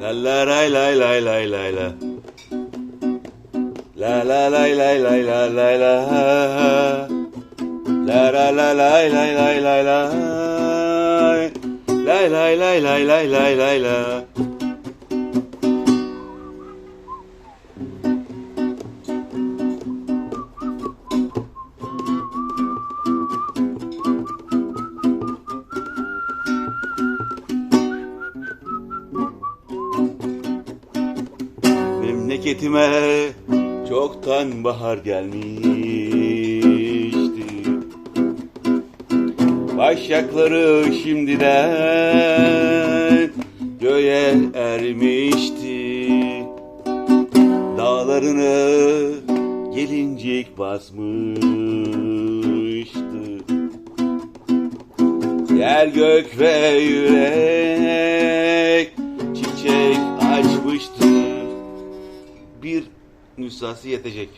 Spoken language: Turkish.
La la lay lay lay lay lay la. La la lay lay lay lay lay la. La la la lay lay lay lay la. Lay lay lay lay lay lay lay la. Memleketime çoktan bahar gelmişti. Başakları şimdiden göğe ermişti. Dağlarını gelincik basmıştı. Yer gök ve yürek çiçek açmıştı. Bir nüshası yetecek.